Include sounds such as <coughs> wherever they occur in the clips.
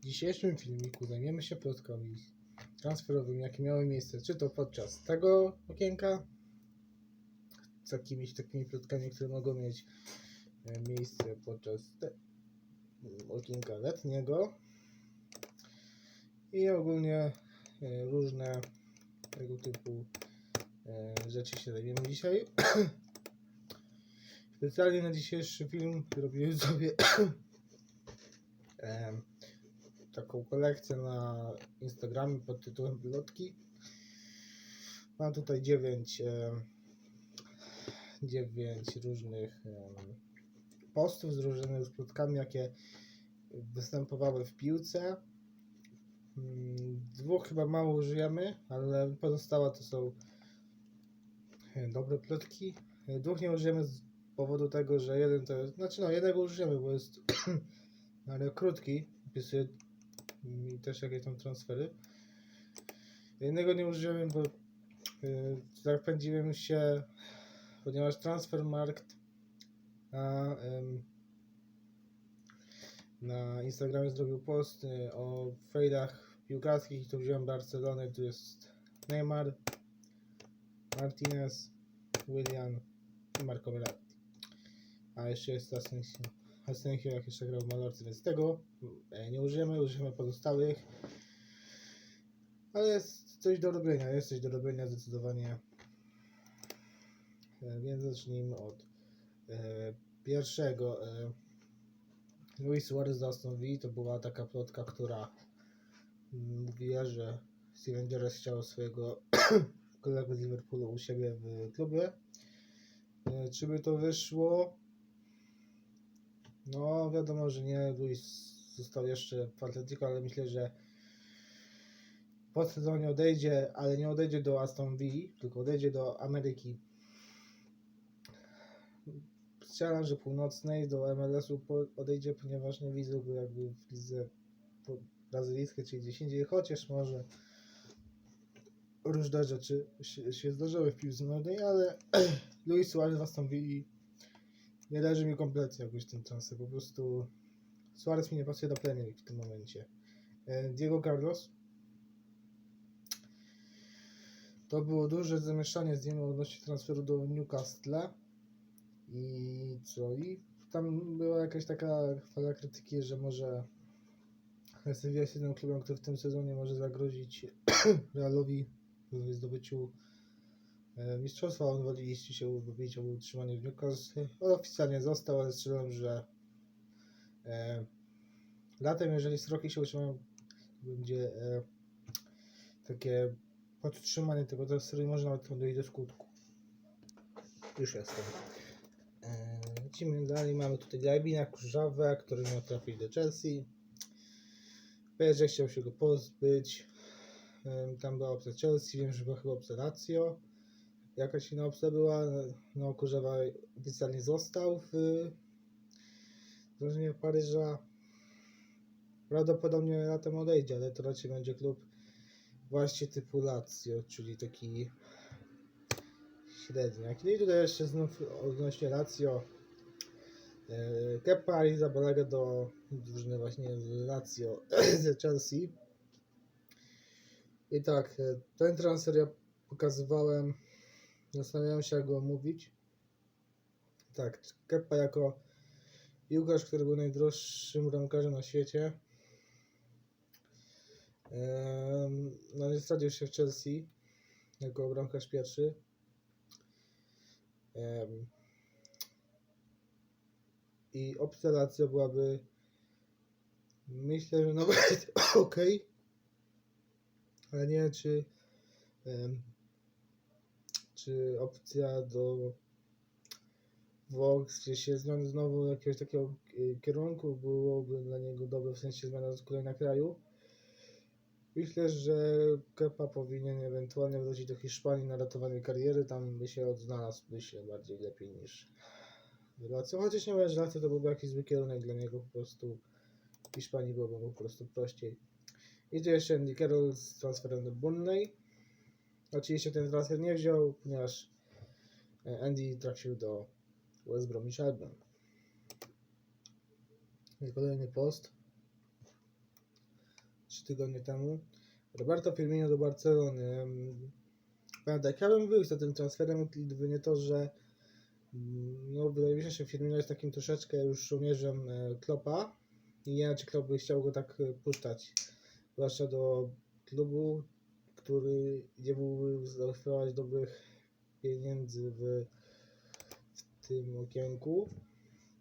W dzisiejszym filmiku zajmiemy się plotkami transferowymi, jakie miały miejsce, czy to podczas tego okienka, z jakimiś takimi plotkami, które mogą mieć e, miejsce podczas te, okienka letniego i ogólnie e, różne tego typu e, rzeczy się zajmiemy dzisiaj. <clears throat> Specjalnie na dzisiejszy film robiłem sobie <clears throat> taką kolekcję na Instagramie pod tytułem Plotki. Mam tutaj 9 9 różnych postów z plotkami, jakie występowały w piłce. Mm, Dwóch chyba mało użyjemy, ale pozostałe to są dobre plotki. Dwóch nie użyjemy z powodu tego, że jeden to jest, znaczy no jednego użyjemy, bo jest <clears throat> ale krótki, opisuje mi też jakie są transfery. Jednego nie użyłem, bo yy, zapędziłem się, ponieważ Transfermarkt na, ym, na Instagramie zrobił post y, o fejdach piłkarskich i tu wziąłem Barcelonę, tu jest Neymar, Martinez, William i Marco Verratti. A jeszcze jest Asensio. Asensio jak jeszcze grał w Malorce, więc tego e, nie użyjemy, użyjemy pozostałych. Ale jest coś do robienia, jest coś do robienia zdecydowanie. E, Więc zacznijmy od e, pierwszego. E, Luis Suarez Villa to była taka plotka, która mówiła, że Steven Gerrard chciał swojego <clears throat> kolegę z Liverpoolu u siebie w klubie. E, Czy by to wyszło? No, wiadomo, że nie. Luis został jeszcze w Atletico, ale myślę, że po sezonie odejdzie, ale nie odejdzie do Aston Villa, tylko odejdzie do Ameryki. Strzelam, że północnej do MLS-u odejdzie, ponieważ nie widzę go jakby w lidze brazylijskiej, czyli gdzieś indziej, chociaż może różne rzeczy się, się zdarzyły w piłce nożnej, ale <clears throat> Luis Suarez w Aston Villa nie leży mi kompletnie jakoś ten transfer. Po prostu Suarez mi nie pasuje do Premier League w tym momencie. E, Diego Carlos. To było duże zamieszanie z nim odnośnie transferu do Newcastle. I co? I tam była jakaś taka fala krytyki, że może Sevilla jest jednym klubem, który w tym sezonie może zagrozić <clears throat> Realowi w zdobyciu mistrzostwa. On woli jeśli się wybić o utrzymanie w Newcastle. Oficjalnie został, ale strzelam, że e, latem, jeżeli sroki się utrzymają, będzie e, takie podtrzymanie tego transferu i może nawet to dojść do skutku. Już jestem. E, lecimy dalej. Mamy tutaj Gajbina Kurzawę, który miał trafić do Chelsea. PSG chciał się go pozbyć. Em, Tam była opcja Chelsea, wiem, że była chyba opcja Lazio. Jakaś inna opcja była. No, Kurzawa oficjalnie został w drużynie Paryża. Prawdopodobnie latem odejdzie, ale to raczej będzie klub właśnie typu Lazio, czyli taki średniak. No i tutaj jeszcze znów odnośnie Lazio. E, Kepa Arrizabalaga do drużyny właśnie z Lazio <clears throat> z Chelsea. I tak, e, ten transfer ja pokazywałem, zastanawiałem się jak go omówić. Tak, Kepa jako piłkarz, który był najdroższym bramkarzem na świecie. No nie stracił się w Chelsea jako bramkarz pierwszy. I opcja byłaby myślę, że nawet <laughs> ok. Ale nie wiem, czy czy opcja do Vox, gdzie się zmiany znowu jakiegoś takiego y, kierunku byłoby dla niego dobre, w sensie zmiana z kolei na kraju. Myślę, że Kepa powinien ewentualnie wrócić do Hiszpanii na ratowanie kariery, tam by się odznalazł, by się bardziej lepiej niż Lazio. Chociaż nie wiem, że to byłby jakiś zły kierunek dla niego, po prostu w Hiszpanii byłoby po prostu prościej. I tu jeszcze Andy Carroll z transferem do Burnley. Oczywiście ten transfer nie wziął, ponieważ e, Andy trafił do West Bromwich Albion. Kolejny post. Trzy tygodnie temu. Roberto Firmino do Barcelony. Powiem tak, ja bym był za tym transferem, gdyby nie to, że mm, no, wydaje mi się, że Firmino jest takim troszeczkę już żołnierzem e, Klopa i nie wiem, czy Klop by chciał go tak e, puszczać. Zwłaszcza do klubu, który nie mógłby zaoferować dobrych pieniędzy w, w tym okienku.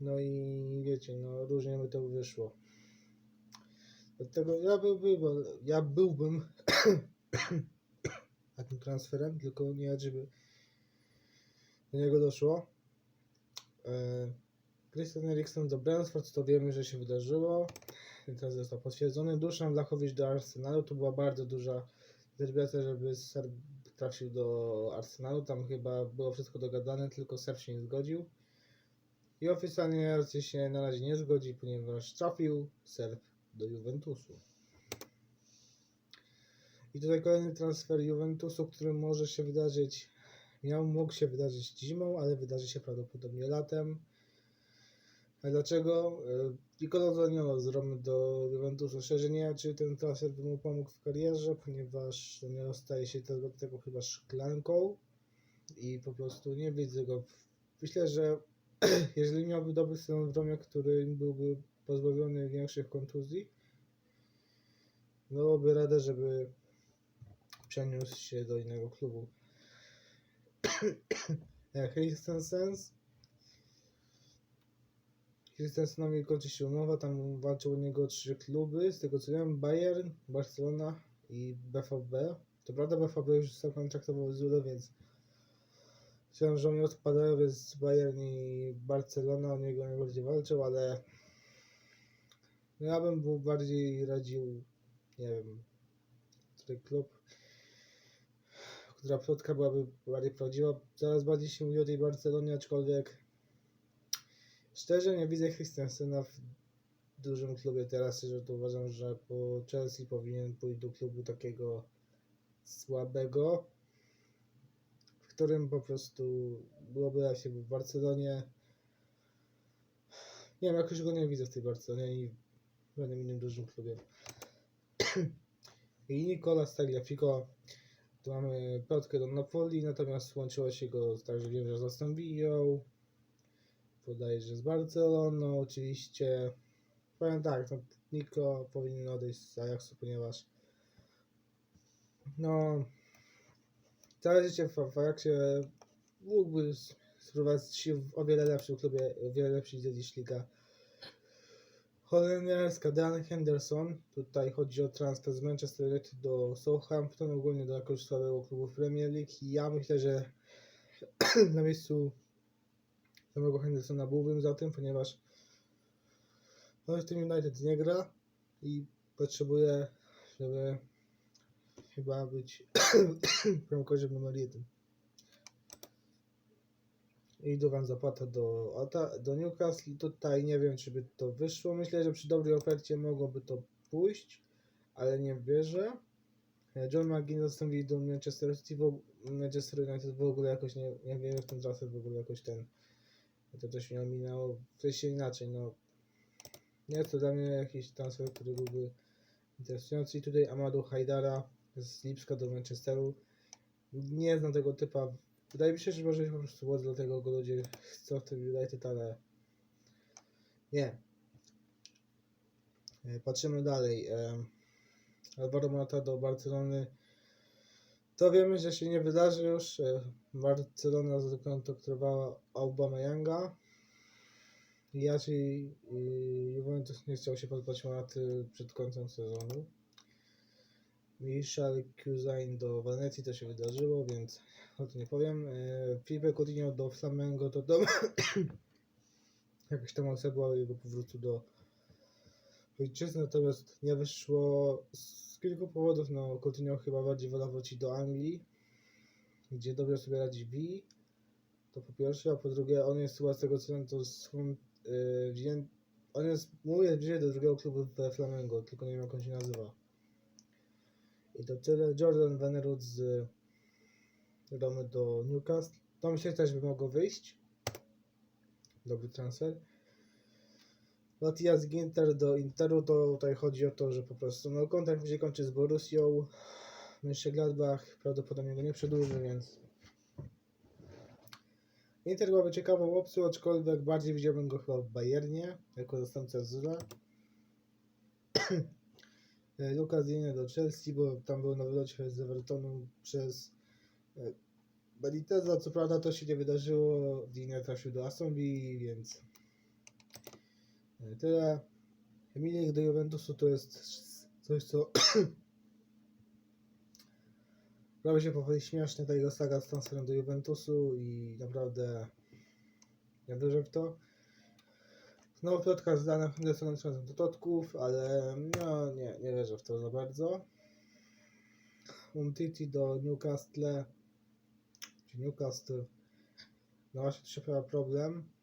No i wiecie, no różnie by to wyszło. Dlatego ja, byłby, ja byłbym <coughs> takim transferem, tylko nie żeby do niego doszło. E, Christian Eriksen do Brentford, to wiemy, że się wydarzyło. Teraz został potwierdzony. Duszan Blachowicz do Arsenalu, to była bardzo duża determinacja, żeby Serb trafił do Arsenalu. Tam chyba było wszystko dogadane, tylko Serb się nie zgodził. I oficjalnie Arce się na razie nie zgodzi, ponieważ trafił Serb do Juventusu. I tutaj kolejny transfer Juventusu, który może się wydarzyć, miał, mógł się wydarzyć zimą, ale wydarzy się prawdopodobnie latem. A dlaczego? Nicola Zaniolo z Romy do Juventusu. Szczerze nie wiem, czy ten transfer by mu pomógł w karierze, ponieważ Zaniolo staje się tego, tego chyba szklanką i po prostu nie widzę go. Myślę, że <clears throat> jeżeli miałby dobry sezon w Romie, który byłby pozbawiony większych kontuzji, dałoby radę, żeby przeniósł się do innego klubu. <clears throat> E, Christensen Christensenowi kończy się umowa, tam walczą o niego trzy kluby, z tego co wiem, Bayern, Barcelona i BVB. To prawda BVB już zakontraktował Zule, więc myślałem, że oni odpadają, więc Bayern i Barcelona o niego nie będzie walczył, ale no ja bym był bardziej radził, nie wiem, który klub, która plotka byłaby bardziej prawdziwa. Coraz bardziej się mówi o tej Barcelonie, aczkolwiek szczerze nie widzę Christensena w dużym klubie teraz, że to uważam, że po Chelsea powinien pójść do klubu takiego słabego, w którym po prostu byłoby się w Barcelonie. Nie wiem, jakoś go nie widzę w tej Barcelonie i w żadnym innym dużym klubie. <clears throat> I Nicola Stagliafico, tu mamy plotkę do Napoli, natomiast łączyło się go także wiem, że z Aston Villą, bodajże z Barceloną, oczywiście. Powiem tak, no, Nico powinien odejść z Ajaxu, ponieważ no całe życie w, w Ajaxie mógłby spróbować się w o wiele lepszym klubie, o wiele lepszej niż Liga holenderska. Dan Henderson, tutaj chodzi o transfer z Manchester United do Southampton, ogólnie do jakiegoś słabego klubu Premier League. I ja myślę, że <clears throat> na miejscu samego Hendersona byłbym za tym, ponieważ on w tym United nie gra i potrzebuje, żeby chyba być <coughs> bramkarzem numer jeden. I Duwan Zapata do, do Newcastle. Tutaj nie wiem, czy by to wyszło. Myślę, że przy dobrej ofercie mogłoby to pójść, ale nie wierzę. John McGinn zastąpił do Manchester City. Manchester United w ogóle jakoś nie, nie wierzę w ten transfer, w ogóle jakoś ten. To też mnie ominęło. W sensie inaczej, no. Nie jest to dla mnie jakiś transfer, który byłby interesujący. I tutaj Amadu Hajdara z Lipska do Manchesteru. Nie znam tego typa. Wydaje mi się, że może po prostu błąd, dlatego go ludzie chcą w tym United, ale nie. E, Patrzymy dalej. E, Alvaro Morata do Barcelony. To wiemy, że się nie wydarzy już. E, Barcelona zakontraktowała Aubameyanga. I raczej y, Juventus nie chciał się pozbyć Moraty przed końcem sezonu. Michel Cusain do Wenecji to się wydarzyło, więc o tym nie powiem. E, Filipe Coutinho do Flamengo to dom. <coughs> Jakaś tam osoba jego powrotu do ojczyzny, natomiast nie wyszło z kilku powodów. No, Coutinho chyba bardziej wolał wrócić do Anglii, gdzie dobrze sobie radzi V. To po pierwsze, a po drugie, on jest chyba z tego co wiem, to yy, on jest, mówię, bliżej do drugiego klubu we Flamengo, tylko nie wiem jak on się nazywa. I to tyle. Jordan Venerud z Romy do Newcastle. To myślę też by mogło wyjść. Dobry transfer. Matthias Ginter do Interu, to tutaj chodzi o to, że po prostu no, kontrakt się kończy z Borussią. Mönchengladbach prawdopodobnie go nie przedłuży, więc Inter byłaby ciekawą opcją, aczkolwiek bardziej widziałbym go chyba w Bayernie, jako zastępca Zula. <clears throat> Lukas Digne do Chelsea, bo tam był na wylocie z Evertonu przez e, Beniteza. Co prawda to się nie wydarzyło, Digne trafił do Aston więc tyle. Emilik do Juventusu to jest coś, co <clears throat> robi się powoli śmiesznie, ta jego saga z transferem do Juventusu i naprawdę nie wierzę w to. Znowu plotka z Danem Hendersonem do Totków, ale no nie, nie wierzę w to za bardzo. Umtiti do Newcastle, czy Newcastle, no właśnie tu się pojawia problem,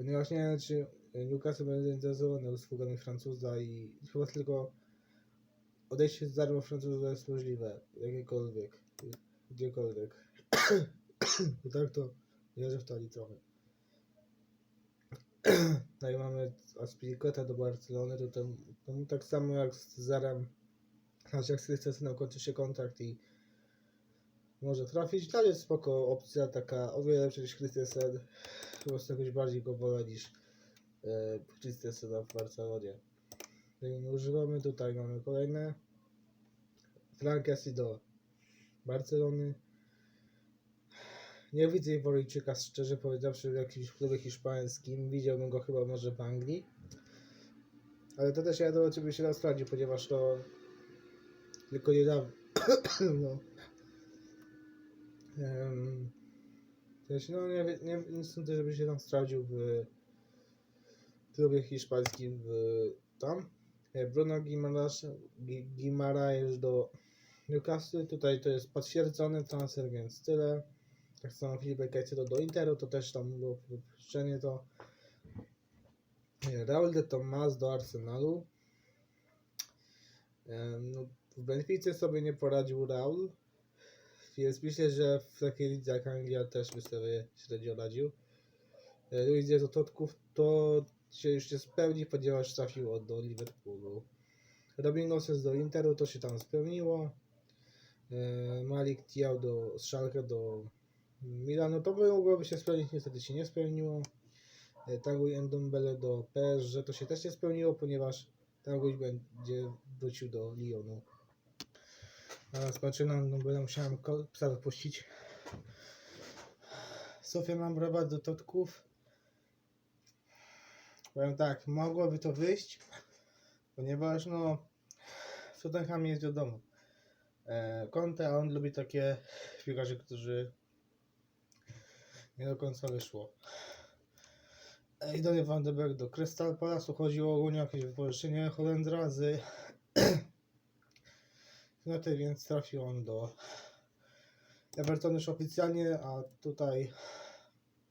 ponieważ nie wiem czy Newcastle będzie zainteresowany usługami Francuza i chyba tylko odejście z darmo Francuza jest możliwe, jakiekolwiek, gdziekolwiek. <coughs> Bo tak to wierzę w ani trochę. <coughs> No i mamy Aspilicueta do Barcelony, to, tam, to tak samo jak z Zarem, znaczy jak z Christensenem kończy się kontrakt i może trafić, dalej spoko opcja, taka o wiele niż Christensen, po prostu jakoś bardziej go wolę niż e, Christensena w Barcelonie. Używamy, tutaj mamy kolejne Frankesi do Barcelony. Nie widzę Iworyjczyka, szczerze powiedziawszy, w jakimś klubie hiszpańskim. Widziałbym go chyba może w Anglii. Ale to też ja do ciebie się raz sprawdził, ponieważ to tylko niedawno. <coughs> no. Też, no nie, nie, nie sądzę, żeby się tam sprawdził w klubie hiszpańskim w tam. E, Bruno Guimaraes, Guimaraes do Newcastle. Tutaj to jest potwierdzony transfer, więc tyle. Tak samo Filipe Caicedo do Interu, to też tam było wypuszczenie to. Raul de Tomas do Arsenalu. E, No, w Benfice sobie nie poradził Raul. Więc myślę, że w takiej lidze jak Anglia też by sobie średnio radził. E, Luis Diaz do Totków to się już nie spełni, ponieważ trafił on do Liverpoolu. Robin Gosses do Interu to się tam spełniło. E, Malik Tiał do Schalke do Milanu to by mogłoby się spełnić, niestety się nie spełniło. E, Tanguy Ndombele do PSG to się też nie spełniło, ponieważ Tanguy będzie wrócił do Lyonu. A skończyłem Ndombele, musiałem ko- psa wypuścić. Sofia Mamrowa do Totków. Powiem tak, mogłoby to wyjść, ponieważ no w Tottenhamie jest wiadomo. E, Conte, a on lubi takie piłkarzy, którzy nie do końca wyszło. E, I Donny van de Beek do Crystal Palace chodziło ogólnie o jakieś wypożyczenie Holendra z United, więc trafił on do Evertonu już oficjalnie, a tutaj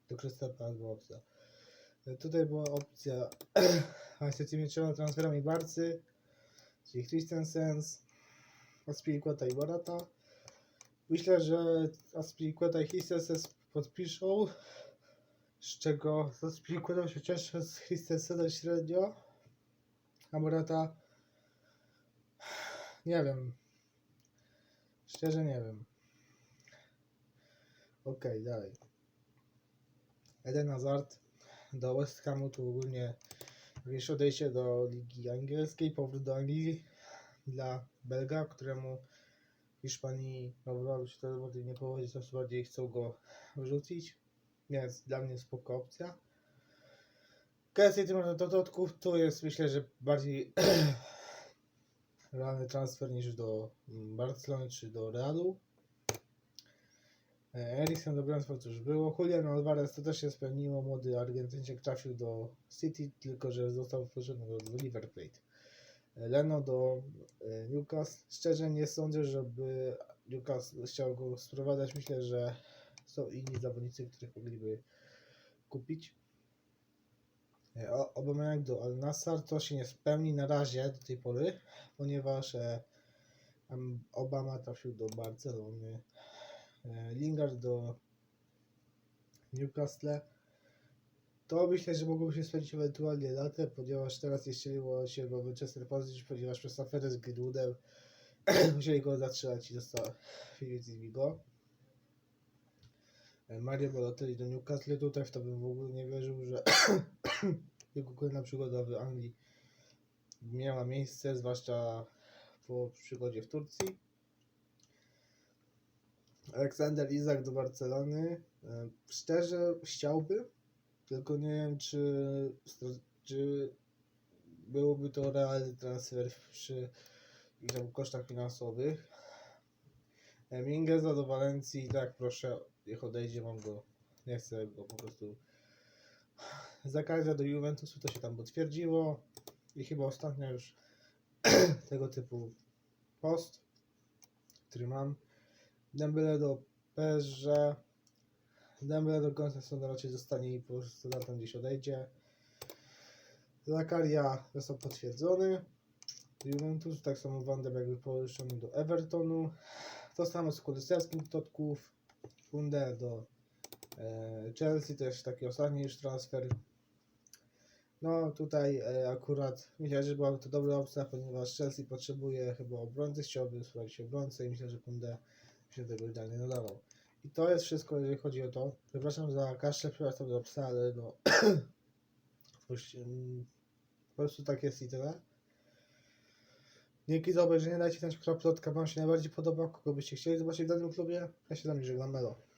do Crystal Palace była opcja. Tutaj była opcja <clears throat> tymi trzema transferami Barcy, czyli Christensens, Aspilicueta i Barata. Myślę, że Aspilicueta i Christensens podpiszą, z czego z się cieszę, z Christensenem średnio, a Barata nie wiem. Szczerze nie wiem. Okej, dalej. Eden Hazard do West Hamu to ogólnie jakieś odejście do ligi angielskiej, powrót do Anglii dla Belga, któremu Hiszpanii no, się to bardziej nie powodzi, coraz bardziej chcą go wyrzucić. Więc dla mnie spoko opcja. Kwestia tym do dodatków to jest myślę, że bardziej <clears throat> realny transfer niż do mm, Barcelony czy do Realu. E, Eriksen do Brentford już było. Julian Alvarez to też się spełniło. Młody Argentyńczyk trafił do City, tylko że został wypuszczony do, River. E, Leno do e, Newcastle. Szczerze nie sądzę, żeby Newcastle chciał go sprowadzać. Myślę, że są inni zawodnicy, których mogliby kupić. E, Aubameyang do Al Nassr to się nie spełni na razie do tej pory, ponieważ e, Obama trafił do Barcelony. E, Lingard do Newcastle. To myślę, że mogłoby się spędzić ewentualnie latę, ponieważ teraz nie chcieliło się go Manchester pozbyć, ponieważ przez aferę z Greenwoodem musieli go zatrzymać i został z go. E, Mario Balotelli do Newcastle, tutaj w to bym w ogóle nie wierzył, że jego kolejna przygoda w Anglii miała miejsce, zwłaszcza po przygodzie w Turcji. Aleksander Izak do Barcelony. E, Szczerze chciałby, tylko nie wiem, czy, czy byłoby to realny transfer przy kosztach finansowych. Mingeza do Walencji, tak proszę, niech odejdzie, mam go, nie chcę go po prostu. Zakazia do Juventusu to się tam potwierdziło i chyba ostatnia już <clears throat> tego typu post, który mam. Dembele do PSG. Dembele do końca sezonu raczej zostanie i po prostu latem gdzieś odejdzie. Zakaria został potwierdzony. Juventus, tak samo Van de Beek do Evertonu. To samo z Kulisewskim Totków. Kunde do e, Chelsea, też taki ostatni już transfer. No tutaj e, akurat myślę, że byłaby to dobra opcja, ponieważ Chelsea potrzebuje chyba obrońcy, chciałby sprawdzić obrońcę i myślę, że Kunde się do tego idealnie nadawał. I to jest wszystko, jeżeli chodzi o to. Przepraszam za kaszle, przepraszam za psa, ale no <clears throat> po prostu tak jest i tyle. Dzięki za obejrzenie, dajcie znać, która plotka Wam się najbardziej podoba, kogo byście chcieli zobaczyć w danym klubie. Ja się z wami żegnam, Melo.